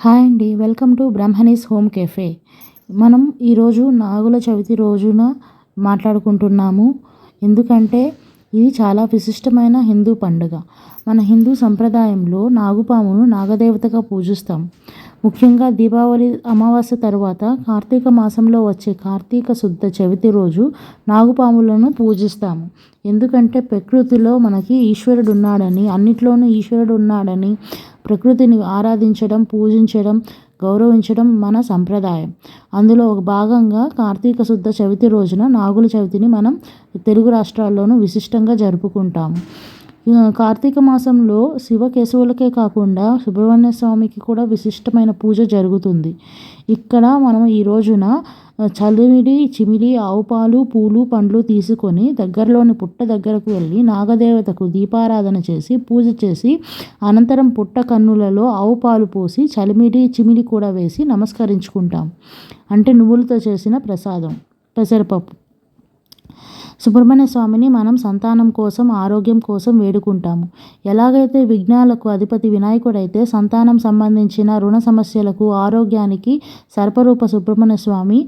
Hi అండి. Welcome to Brahmani's home cafe. మనం ఈరోజు నాగుల చవితి రోజున మాట్లాడుకుంటున్నాము. ఎందుకంటే ఇది చాలా విశిష్టమైన హిందూ పండుగ. మన హిందూ సంప్రదాయంలో నాగుపామును నాగదేవతగా పూజిస్తాం. ముఖ్యంగా దీపావళి అమావాస్య తర్వాత కార్తీక మాసంలో వచ్చే కార్తీక శుద్ధ చవితి రోజు నాగుపాములను పూజిస్తాము. ఎందుకంటే ప్రకృతిలో మనకి ఈశ్వరుడు ఉన్నాడని అన్నిట్లోనూ ఈశ్వరుడు ఉన్నాడని ప్రకృతిని ఆరాధించడం పూజించడం గౌరవించడం మన సంప్రదాయం. అందులో ఒక భాగంగా కార్తీక శుద్ధ చవితి రోజున నాగుల చవితిని మనం తెలుగు రాష్ట్రాల్లోనూ విశిష్టంగా జరుపుకుంటాము. కార్తీక మాసంలో శివ కేశవులకే కాకుండా సుబ్రహ్మణ్య స్వామికి కూడా విశిష్టమైన పూజ జరుగుతుంది. ఇక్కడ మనం ఈ రోజున చలిమిడి చిమిడి ఆవు పాలు పూలు పండ్లు తీసుకొని దగ్గరలోని పుట్ట దగ్గరకు వెళ్ళి నాగదేవతకు దీపారాధన చేసి పూజ చేసి అనంతరం పుట్ట కన్నులలో ఆవు పాలు పోసి చలిమిడి చిమిడి కూడా వేసి నమస్కరించుకుంటాం. అంటే నువ్వులతో చేసిన ప్రసాదం పెసరపప్పు. సుబ్రహ్మణ్య స్వామిని మనం సంతానం కోసం ఆరోగ్యం కోసం వేడుకుంటాము. ఎలాగైతే విఘ్నాలకు అధిపతి వినాయకుడైతే సంతానం సంబంధించిన రుణ సమస్యలకు ఆరోగ్యానికి సర్పరూప సుబ్రహ్మణ్య స్వామి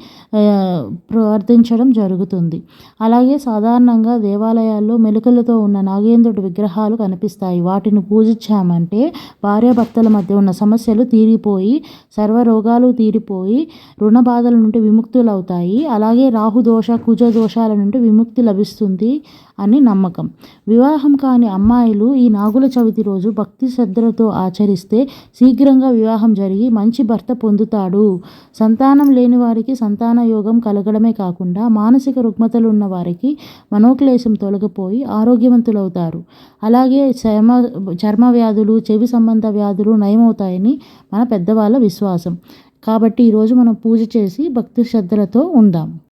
ప్రార్థించడం జరుగుతుంది. అలాగే సాధారణంగా దేవాలయాల్లో మెలుకలతో ఉన్న నాగేంద్రుడి విగ్రహాలు కనిపిస్తాయి. వాటిని పూజించామంటే భార్యాభర్తల మధ్య ఉన్న సమస్యలు తీరిపోయి సర్వరోగాలు తీరిపోయి రుణ బాధల నుండి విముక్తులవుతాయి. అలాగే రాహుదోష కుజ దోషాల నుండి విముక్తి విముక్తి లభిస్తుంది అని నమ్మకం. వివాహం కాని అమ్మాయిలు ఈ నాగుల చవితి రోజు భక్తి శ్రద్ధలతో ఆచరిస్తే శీఘ్రంగా వివాహం జరిగి మంచి భర్త పొందుతాడు. సంతానం లేని వారికి సంతాన యోగం కలగడమే కాకుండా మానసిక రుగ్మతలు ఉన్న వారికి మనోక్లేశం తొలగిపోయి ఆరోగ్యవంతులవుతారు. అలాగే చర్మ చర్మ వ్యాధులు చెవి సంబంధ వ్యాధులు నయమవుతాయని మన పెద్దవాళ్ళ విశ్వాసం. కాబట్టి ఈరోజు మనం పూజ చేసి భక్తి శ్రద్ధలతో ఉందాం.